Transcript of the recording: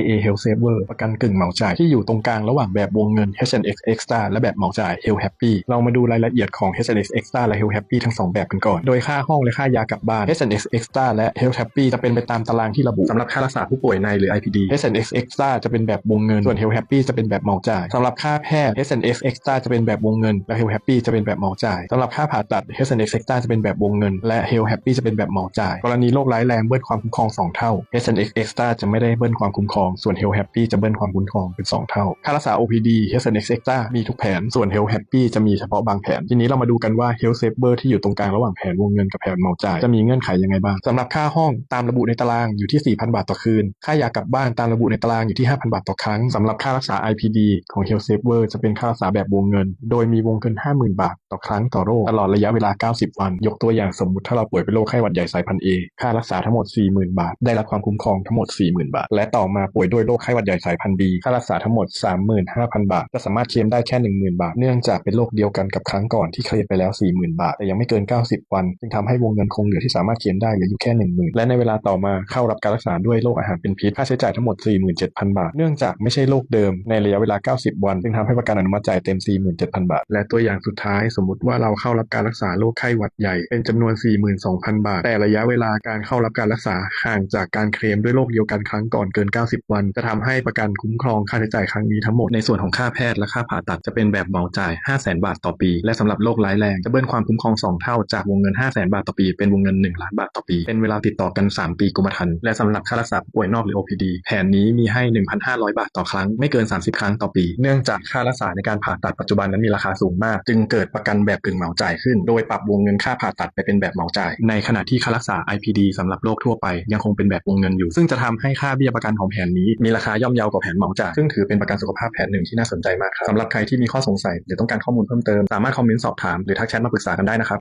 AA Health Saver ประกันกึ่งเหมาจ่ายที่อยู่ตรงกลางระหว่างแบบวงเงิน H&X Extra และแบบเหมาจ่าย Health Happy เรามาดูรายละเอียดของ H&X Extra และ Health Happy ทั้งสองแบบกันก่อน โดยค่าห้องและค่ายากลับบ้าน H&X Extra และ Health Happy จะเป็นไปตามตารางที่ระบุสำหรับค่ารักษาผู้ป่วยในหรือ IPD H&X Extra จะเป็นแบบวงเงิน ส่วน Health Happy จะเป็นแบบเหมาจ่ายสำหรับค่าแพทย์ H&X Extra จะเป็นแบบวงเงิน และ Health Happy จะเป็นแบบเหมาจ่ายสำหรับค่าผ่าตัด H&X Extra จะเป็นแบบวงเงิน และ Health Happy จะเป็นแบบเหมาจ่าย กรณีโรคร้ายแรงเบิ้ลความคุ้มครองสองเท่า H&X Extra จะไม่ได้เบิ้ลความคุ้มครองส่วน Health Happy จะเบิ้ลความคุ้มครองเป็น 2 เท่า ค่ารักษา OPD H&X Extra มีทุกแผน ส่วน Health Happy จะมีเฉพาะบางแผน ทีนี้เรามาดูกันว่า Health Saver ที่อยู่ตรงกลางระหว่างแผนวงเงินกับแผนเมาจ่ายจะมีเงื่อนไขยังไงบ้างสำหรับค่าห้องตามระบุในตารางอยู่ที่ 4,000 บาทต่อคืน ค่ายากลับบ้านตามระบุในตารางอยู่ที่ 5,000 บาทต่อครั้งสำหรับค่ารักษา IPD ของ Health Saver จะเป็นค่ารักษาแบบวงเงิน โดยมีวงเงิน 50,000 บาทต่อครั้งต่อโรคตลอดระยะเวลา 90 วัน ยกตัวอย่างสมมุติถ้าเราป่วยเป็นโรคไข้หวัดใหญ่สายพันธุ์ A ค่ารักษาทั้งหมด 40,000 บาท ได้รับความคุ้มครองทั้งหมด 40,000 บาท และต่อมาป่วยด้วยโรคไข้หวัดใหญ่สายพันธุ์ B ค่ารักษาทั้งหมด 35,000 บาทจะสามารถเคลมได้แค่ 10,000 บาท เนื่องจากเป็นโรคเดียวกันกับครั้งก่อนที่เคลมไปแล้ว 40,000 บาท แต่ยังไม่เกิน 90 วัน จึงทำให้วงเงินคงเหลือที่สามารถเคลมได้เหลืออยู่แค่ 10,000 และในเวลาต่อมาเข้ารับการรักษาด้วยโรคอาหารเป็นพิษค่าใช้จ่ายทั้งหมด 47,000 บาท เนื่องจากไม่ใช่โรคเดิมในระยะเวลา 90 วันจึงทำให้ประกันอนุมัติจ่ายเต็ม 47,000 บาท และตัวอย่างสุดท้ายสมมติว่าเราเข้ารับการรักษาโรคไข้หวัดใหญ่เป็นจำนวน 42,000 บาท แต่ระยะเวลาการเข้ารับการรักษาห่างจากการเคลมด้วยโรคเดียวกันครั้งก่อนเกิน 90วันจะทำให้ประกันคุ้มครองค่าใช้จ่ายครั้งนี้ทั้งหมดในส่วนของค่าแพทย์และค่าผ่าตัดจะเป็นแบบเหมาจ่าย 500,000บาทต่อปี และสำหรับโรคร้ายแรงจะเบิ้ลความคุ้มครอง 2 เท่าจากวงเงิน 500,000 บาทต่อปี เป็นวงเงิน 1 ล้านบาทต่อปี เป็นเวลาติดต่อกัน 3 ปีกรมธรรม์และสำหรับค่ารักษาป่วยนอกหรือ OPD แผนนี้มีให้ 1,500 บาทต่อครั้งไม่เกิน 30 ครั้งต่อปี เนื่องจากค่ารักษาในการผ่าตัดปัจจุบันนั้นมีราคาสูงมาก จึงเกิดประกันแบบกึ่งเหมาจ่ายขึ้น โดยปรับวงเงินค่าผ่าตัดไปเป็นแบบเหมาจ่าย ในขณะที่ค่ารักษา IPD สำหรับโรคทั่วไปยังคงเป็นแบบวงเงินอยู่ ซึ่งจะทำให้ค่าเบี้ยประกันของแผนนี้มีราคาย่อมเยาวกว่าแผนเหมาจ่ายซึ่งถือเป็นประกันสุขภาพแผนหนึ่งที่น่าสนใจมากครับสำหรับใครที่มีข้อสงสัยหรือต้องการข้อมูลเพิ่มเติมสามารถคอมเมนต์สอบถามหรือทักแชทมาปรึกษากันได้นะครับ